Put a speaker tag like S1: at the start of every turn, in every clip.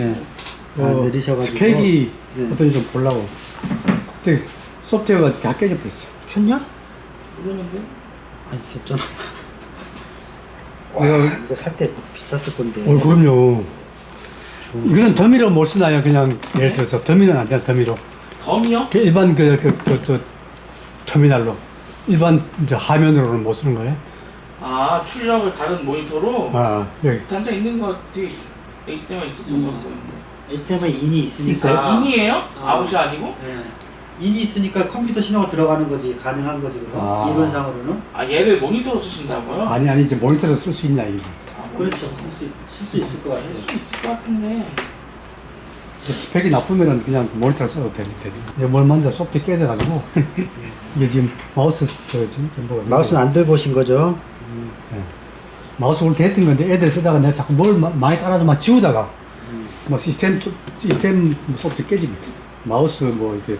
S1: 예.
S2: 아, 내리셔가지고.
S1: 스펙이
S2: 네.
S1: 어떤지 좀 보려고. 근데 소프트웨어가 다 깨져 버렸어.
S2: 켰냐?
S3: 모르는데?
S2: 아니 켰잖아. 와 이거 살 때 비쌌을 건데.
S1: 어, 그럼요. 이거는 더미로 못 쓰나요? 그냥 예를 들어서 더미는 안 돼요, 더미로.
S3: 덤이요?
S1: 그 일반 그, 그, 그, 그 터미널로. 일반 이제 화면으로는 못 쓰는 거예요?
S3: 아 출력을 다른 모니터로
S1: 아, 여기.
S3: 단자 있는 것 같아 HDMI 있었던 것 같고요
S2: HDMI 인이 있으니까.
S1: 있어요?
S3: 인이에요?
S2: 아.
S3: 아웃이 아니고?
S2: 네. 인이 있으니까 컴퓨터 신호가 들어가는 거지 가능한 거지 그럼
S1: 아.
S2: 이론상으로는.
S3: 아 얘를 모니터로 쓰신다고요?
S1: 아니, 아니, 이제 모니터로 쓸수 있냐, 이거.
S3: 아,
S2: 그렇죠. 쓸 수 있을 것 같아요.
S3: 할수 있을 것 같은데
S1: 스펙이 나쁘면은 그냥 모니터로 써도 되지. 되지. 이제 뭘 만지다 소프트 깨져가지고. 이게 지금 마우스, 저, 지금 뭐가.
S2: 마우스는 안 들고 오신 거죠?
S1: 마우스 원래 했던 건데 애들 쓰다가 내가 자꾸 뭘 마- 많이 따라서 막 지우다가 뭐 시스템 소- 시스템 소프트 깨지고 마우스 뭐 이렇게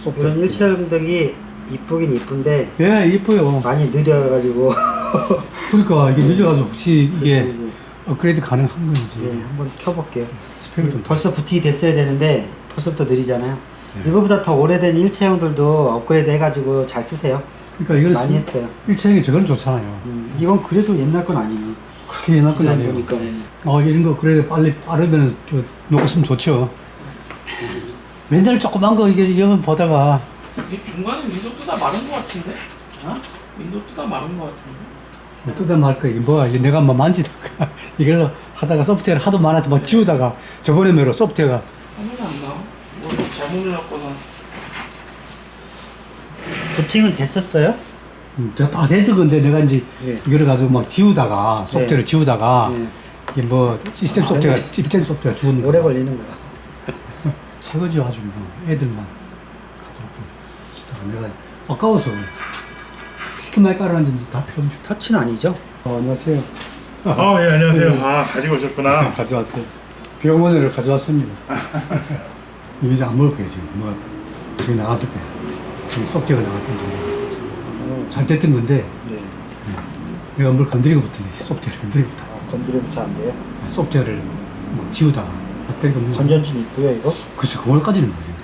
S1: 소프트
S2: 이런 일체형등이 이쁘긴 이쁜데
S1: 예 이뻐요
S2: 많이 느려가지고
S1: 그러니까 이게 늦어가지고 혹시 이게
S2: 그래서 이제,
S1: 업그레이드 가능한 건지
S2: 네, 한번 켜볼게요.
S1: 스펙이 좀
S2: 벌써 부팅이 됐어야 되는데 벌써부터 느리잖아요.
S1: 네.
S2: 이거보다 더 오래된 일체형들도 업그레이드 해가지고 잘 쓰세요.
S1: 그러니까 이거는
S2: 많이 했어요.
S1: 일체형이 저건 좋잖아요
S2: 음, 이건 그래도 옛날 건 아니네.
S1: 그렇게 옛날 건 아니에요
S2: 보니까.
S1: 어 이런 거 그래도 빨리 빠르면 저 놓고 쓰면 좋죠 맨날 조그만 거 이게 이거만 보다가
S3: 이 중간에 윈도우 뜨다 마른 것 같은데?
S2: 어?
S3: 윈도우 뜨다 마른 것 같은데?
S1: 뭐 뜯어 말거 이게 뭐야 이게 내가 뭐 만지다가 이걸 하다가 소프트웨어를 하도 많아서 막 지우다가 저번에 매로 소프트웨어가
S3: 화면이 안 나와? 뭐 잘못 눌렀거나
S2: 부팅은 됐었어요?
S1: 음, 다 됐던 건데 내가 이제
S2: 예.
S1: 이거를 가지고 막 지우다가 소프트웨어를 지우다가
S2: 네.
S1: 이게 뭐 시스템 소프트웨어
S2: 아,
S1: 시스템 소프트웨어 죽은
S2: 오래
S1: 거
S2: 걸리는 거야.
S1: 새거지 아주 뭐 애들만 가도록 쓰다가 내가 아까워서 키만 깔아놨는지 다 필요 없죠
S2: 터치는 아니죠?
S1: 어, 안녕하세요
S4: 아, 예, 안녕하세요. 아, 가지고 오셨구나.
S1: 가져왔어요 병원을 가져왔습니다 이제 안 먹을 거예요 지금 뭐 저기 나갔을 저 기 소프트웨어가 나갔던지 잘 됐던 건데
S2: 네.
S1: 내가 뭘 건드리고부터 소프트웨어를 건드리고부터
S2: 아, 건드려부터 안 돼요?
S1: 소프트웨어를 막 지우다가 배터리 건드
S2: 건전진 있고요, 이거?
S1: 글쎄 그걸까지는 모르겠네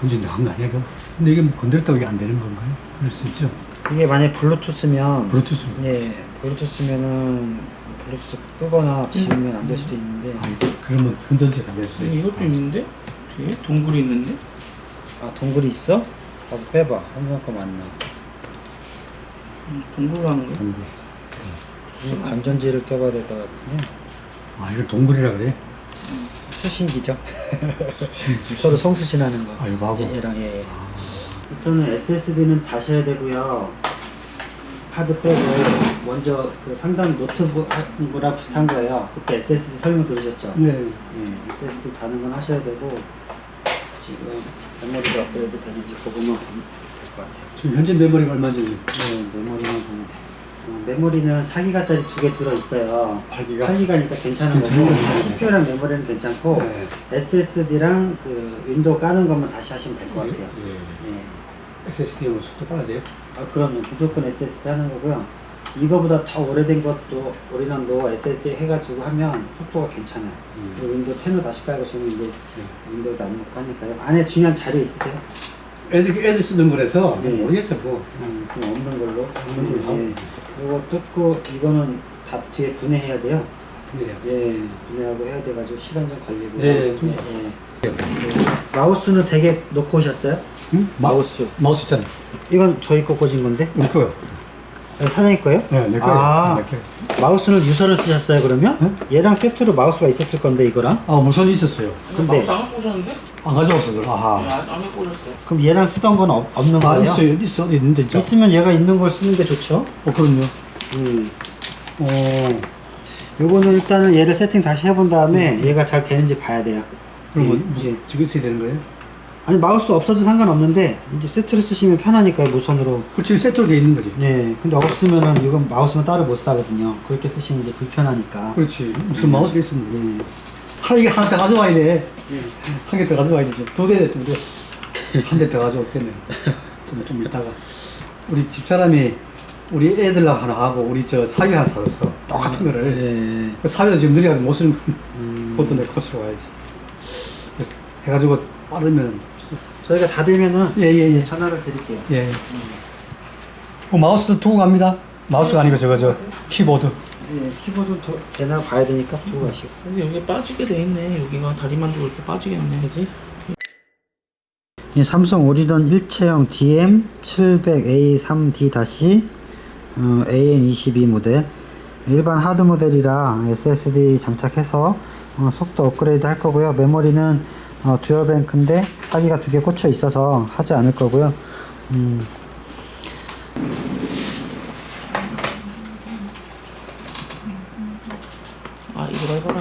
S1: 건진 나간 거 아니야 이거? 근데 이게 뭐 건드렸다고 이게 안 되는 건가요? 그럴 수 있죠
S2: 이게 만약에 블루투스면
S1: 블루투스
S2: 네, 블루투스면은 블루투스 끄거나 지우면 안 될 수도 있는데
S1: 아 그러면 건전지 다될 수
S3: 네,
S1: 있어
S3: 이것도 있는데? 뒤에 동굴이 있는데?
S2: 아 동굴이 있어? 한번 빼봐. 한번 거 맞나
S3: 음, 동굴 가는 거야?
S1: 동굴
S2: 무슨 건전지를 껴봐야 될 것 같은데.
S1: 아 이거 동굴이라 그래?
S2: 수신기죠?
S1: 수신,
S2: 서로 성수신하는 거.
S1: 아, 이거 하고?
S2: 얘랑 얘 일단은 SSD는 다셔야 되고요. 하드 빼고 먼저 그 상단 노트북이랑 비슷한 거예요. 그때 SSD 설명 들으셨죠?
S1: 네.
S2: 네, SSD 다는 건 하셔야 되고 지금 메모리가 업그레이드 되는지 보고만 될것 같아요.
S1: 지금 현재 메모리가 얼마인지
S2: 네, 메모리만 보면 어, 메모리는 4기가짜리 두 개 들어 있어요.
S1: 8기가
S2: 8기가니까 괜찮은 거고
S1: 괜찮은 거죠.
S2: CPU랑 메모리는 괜찮고
S1: 네.
S2: SSD랑 그 윈도우 까는 것만 다시 하시면 될 것 같아요.
S1: 예.
S2: 네.
S1: SSD하고 속도 빨라져요?
S2: 아, 그럼요. 무조건 SSD 하는 거고요. 이거보다 더 오래된 것도 올인원도 SSD 해가지고 하면 속도가 괜찮아요.
S1: 음.
S2: 그리고 윈도우 10을 다시 깔고 지금 윈도우, 윈도우도 안 먹고 하니까요. 안에 중요한 자료 있으세요?
S1: 애들, 애들 쓰는 거라서
S2: 네.
S1: 모르겠어 뭐
S2: 음, 좀 없는 걸로.
S1: 없는 걸로.
S2: 예. 이거 뜯고 이거는 다 뒤에 분해해야 돼요.
S1: 분해요
S2: 예, 분해하고 해야 돼가지고 시간 좀 걸리고.
S1: 예, 좀-
S2: 예. 마우스는 되게 놓고 오셨어요?
S1: 응?
S2: 마우스.
S1: 마우스 있잖아
S2: 이건 저희 거 꽂은 건데?
S1: 우리 거요
S2: 아, 사장님 거예요?
S1: 네, 내 거예요
S2: 아,
S1: 내 거예요.
S2: 마우스는 유서를 쓰셨어요 그러면? 얘랑 세트로 마우스가 있었을 건데 이거랑?
S1: 아 무선 있었어요
S2: 근데-
S3: 마우스 안 꽂았는데?
S1: 안 가져왔어 그걸
S3: 네,
S1: 아하
S3: 안, 안 꽂았어요
S2: 그럼 얘랑 쓰던 건 없, 없는
S1: 아
S2: 거예요?
S1: 있어요 있어 있는데 진짜
S2: 있으면 얘가 있는 걸 쓰는 게 좋죠.
S1: 어 그럼요
S2: 음.
S1: 어
S2: 요거는 일단은 얘를 세팅 다시 해본 다음에 얘가 잘 되는지 봐야 돼요.
S1: 그러면
S2: 예,
S1: 무슨
S2: 예.
S1: 지금 써야 되는 거예요?
S2: 아니 마우스 없어도 상관없는데 이제 세트를 쓰시면 편하니까요 무선으로.
S1: 그 지금 세트로 돼 있는 거지
S2: 예. 근데 없으면은 이건 마우스는 따로 못 사거든요. 그렇게 쓰시면 이제 불편하니까.
S1: 그렇지 무슨 마우스가 있었는데
S2: 예.
S1: 하나 이게 하나 더 가져와야 돼. 한 개 더 가져와야 되지. 두대 대. 한대 더 가져올겠네. 좀, 좀 이따가. 우리 집사람이 우리 애들랑 하나 하고 우리 저 사위 하나 사줬어. 똑같은 거를.
S2: 예.
S1: 그 사위도 지금 느려가지고 못 쓰는 거.
S2: 음.
S1: 보드네 코치로 와야지. 해가지고 빠르면
S2: 저희가 다 되면은
S1: 예예예
S2: 전화를 드릴게요.
S1: 예. 그 마우스도 두고 갑니다. 마우스가 아니고 저거 저 키보드.
S2: 예, 키보드 도, 되나 봐야 되니까 두고 가시고.
S3: 근데 여기 빠지게 돼 있네. 여기가 다리만 두고 이렇게 빠지겠네. 그지?
S2: 이 삼성 오리던 일체형 DM700A3D- 어, AN22 모델 일반 하드 모델이라 SSD 장착해서 어, 속도 업그레이드 할 거고요. 메모리는 어, 듀얼 뱅크인데 사기가 두 개 꽂혀 있어서 하지 않을 거고요. 음,
S3: 아 이걸 해봐라.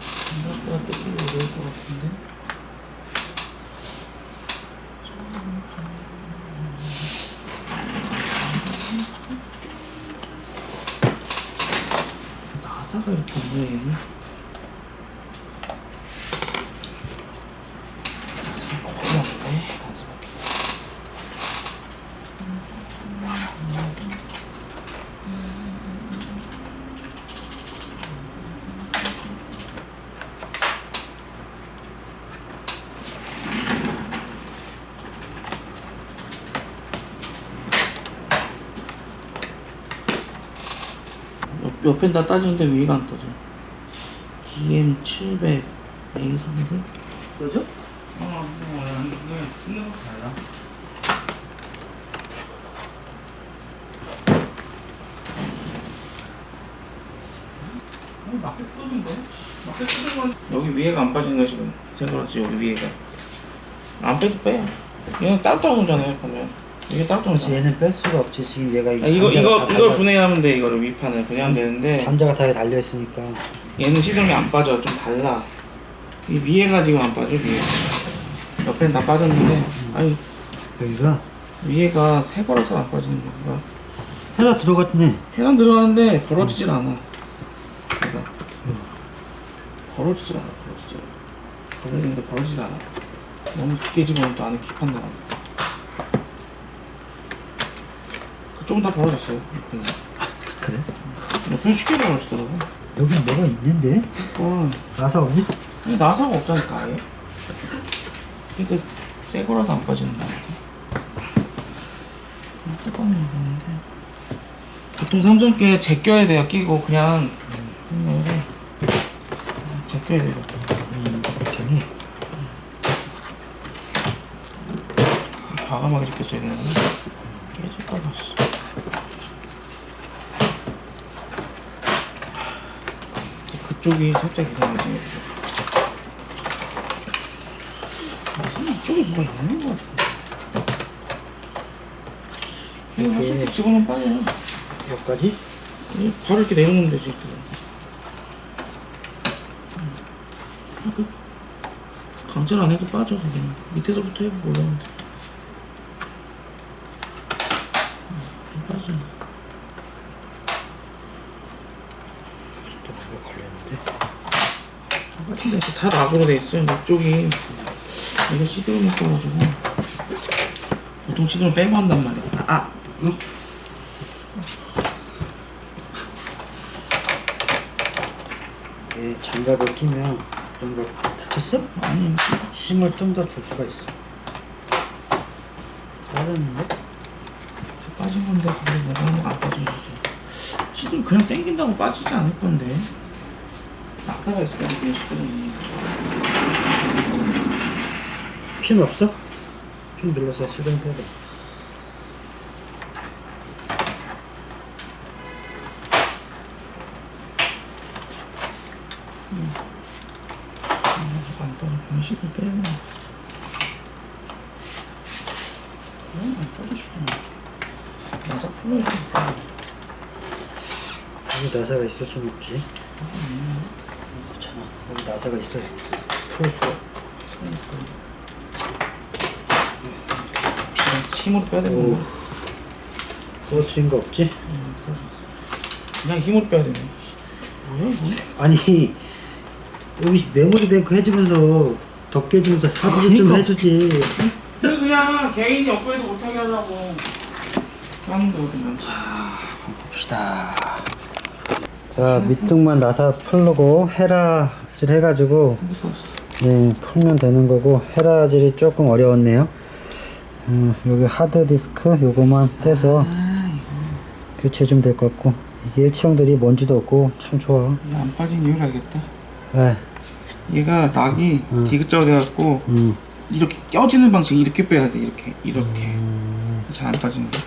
S3: 생각보다 뜯기 어려울 것 같은데. 나사가 이렇게 안 보이겠네. 나사가 거의 없네. 나사밖에. 옆, 옆엔 다 따지는데 위가 안 떠져. DM700 A3D?
S2: 뭐죠?
S3: 어, 뭐, 이게 끝내고 달라. 마켓 뜯은 거? 마켓 뜯은 건 여기 위에가 안 빠진 거 지금 생각하지 여기 위에가 안 빼도 빼 얘는 따로 오잖아요 보면 이게
S2: 그렇지
S3: 오잖아
S2: 얘는 뺄 수가 없지. 지금 얘가
S3: 아, 이거 이거
S2: 다
S3: 이걸 분해하면 돼 이거를. 위판을 분해하면 되는데.
S2: 단자가 다 달려 있으니까.
S3: 얘는 시동이 안 빠져. 좀 달라. 이 위에가 지금 안 빠져 위에. 옆에는 다 빠졌는데. 아니
S2: 여기가?
S3: 위에가 새 거라서 안 빠지는 거가?
S2: 해가 들어갔네.
S3: 해당 들어가는데 벌어지질 않아. 얘가. 벌어지질 않아 벌어지질. 않아 벌어지는데 벌어지질 않아. 너무 깊게 집으면 또 안에 기판 나와 그쪽은 다 벌어졌어요.
S2: 그래?
S3: 옆에는 쉽게 벌어지더라고.
S2: 여기 뭐가 있는데?
S3: 어.
S2: 나사 없냐?
S3: 아니, 나사가 없다니까 아예. 그러니까 새 거라서 안 빠지는 거야? 뚜껑이 있는데. 보통 삼성 게 제껴야 돼요 끼고 그냥. 그냥 이래 제껴야 돼요
S2: 저기
S3: 과감하게 제꼈어야 되는데. 깨질까 봐 씨. 그쪽이 살짝 이상하지 이쪽에 뭐가 있는 것 같아
S2: 이렇게.
S3: 할수 집어넣으면 빠져요
S2: 여기까지?
S3: 이 바로 이렇게 내려놓으면 되지 이쪽에 아, 그 강제를 안 해도 빠져 그냥 밑에서부터 해보고 올라오면 돼 음, 빠져
S2: 또 뭐가 걸렸는데?
S3: 빠진 다 낙으로 돼 있어요 이쪽이. 이거 시드롬 있어가지고. 보통 시드롬 빼고 한단 말이야. 아 응?
S2: 이게 장갑을 끼면 좀 더 다쳤어?
S3: 아니.
S2: 힘을 좀 더 줄 수가 있어. 빠졌는데?
S3: 다 빠진 건데 그게 뭐가 안 빠진 거지 시드롬 그냥 땡긴다고 빠지지 않을 건데 낙사가 있을 때는 시드롬이
S2: 핀 없어? 핀 눌러서 빼봐
S3: 안 빠져 안 빠져 낙사 풀어야 돼
S2: 여기 나사가 있을 순 없지. 그렇잖아 여기 나사가 있어야 풀 수가
S3: 그냥 힘으로 빼야 되는
S2: 오.
S3: 거야
S2: 부러뜨린 거 없지?
S3: 그냥 힘으로 빼야 되네 뭐야 이거
S2: 아니 여기 메모리 뱅크 해주면서 더 깨지면서 하드 좀 해주지.
S3: 그래 그냥 개인이 업그레이드 못하게 하려고 하는 거거든 많지
S2: 봅시다. 자 밑둥만 나사 풀고 헤라질 해가지고 예, 풀면 되는 거고 헤라질이 조금 어려웠네요. 음, 여기 하드 디스크 요거만 떼서 교체 좀 될 것 같고 이게 일체형들이 먼지도 없고 참 좋아.
S3: 이거 안 빠진 이유를 알겠다.
S2: 예,
S3: 얘가 락이 디귿자로 돼갖고
S2: 음,
S3: 이렇게 껴지는 방식 이렇게 빼야 돼 이렇게. 이렇게. 잘안 빠지는 거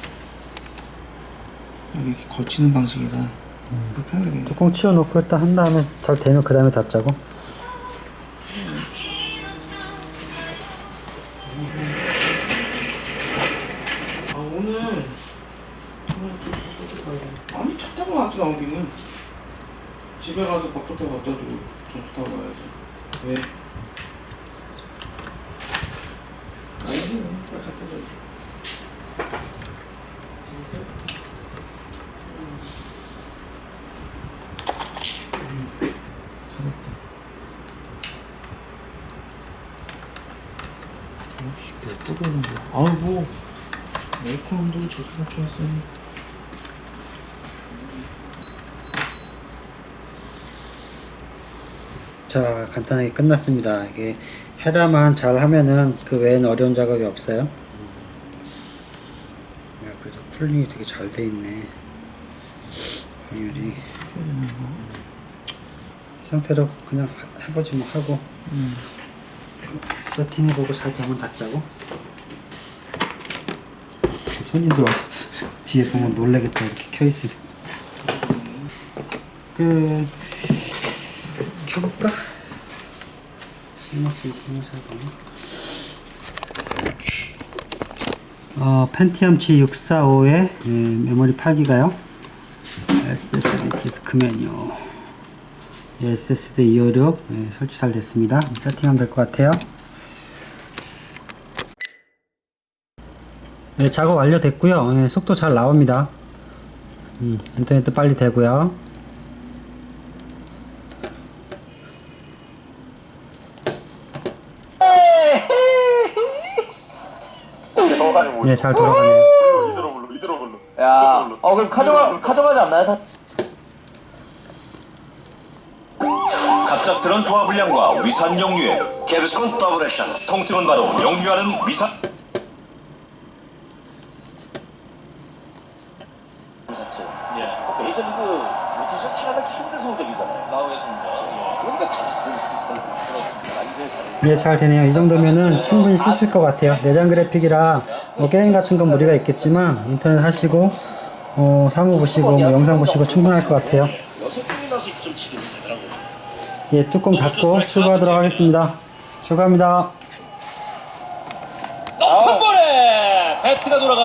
S3: 여기 이렇게 걸치는 방식이라 돼
S2: 뚜껑 치워놓고 일단 한 다음에 잘 되면 그 다음에 닫자고.
S3: 아 오늘 아니 차 타고 나왔지 나오기는 집에 가서 밥부터 갖다 주고 전차 타고 가야지 왜? 아니지 빨리 갖다 줘야지 재밌어? 찾았다 혹시 몇 뜯어놓은 거야? 뭐 에어컨 온도를 저렇게 맞춰놨어요
S2: 자 간단하게 끝났습니다. 이게 헤라만 잘 하면은 그 외에는 어려운 작업이 없어요. 야, 그래도 쿨링이 되게 잘 돼 있네. 확률이 이 상태로 그냥 하- 해보지 뭐 하고 세팅해보고 잘 되면 닫자고. 손님들 와서 뒤에 보면 놀래겠다 이렇게 켜있으면. 그 켜볼까? 쓸수 있으면. 어, 펜티엄 G645에 예, 메모리 8기가요. SSD 디스크 메뉴. 예, SSD 256 예, 설치 잘 됐습니다. 세팅하면 될 것 같아요. 네, 작업 완료됐고요. 예, 속도 잘 나옵니다. 음, 인터넷도 빨리 되고요. 네, 잘 돌아가네요.
S4: 이대로 불러 이대로 불러
S5: 야, 어 그럼 가져가 가져가지 않나요? 사...
S6: 갑작스런 소화불량과 위산 역류에 개비스콘 더블 액션 통증은 바로 역류하는 위산
S5: 그런데.
S2: 네, 잘 되네요. 이 정도면은 충분히 쓰실 것 같아요. 내장 그래픽이라 뭐 게임 같은 건 무리가 있겠지만 인터넷 하시고 어, 사무 보시고 뭐 영상 보시고 충분할 것
S5: 같아요.
S2: 예, 뚜껑 닫고 출고하도록 하겠습니다. 출고합니다.
S5: 높은 볼에 배트가 돌아가.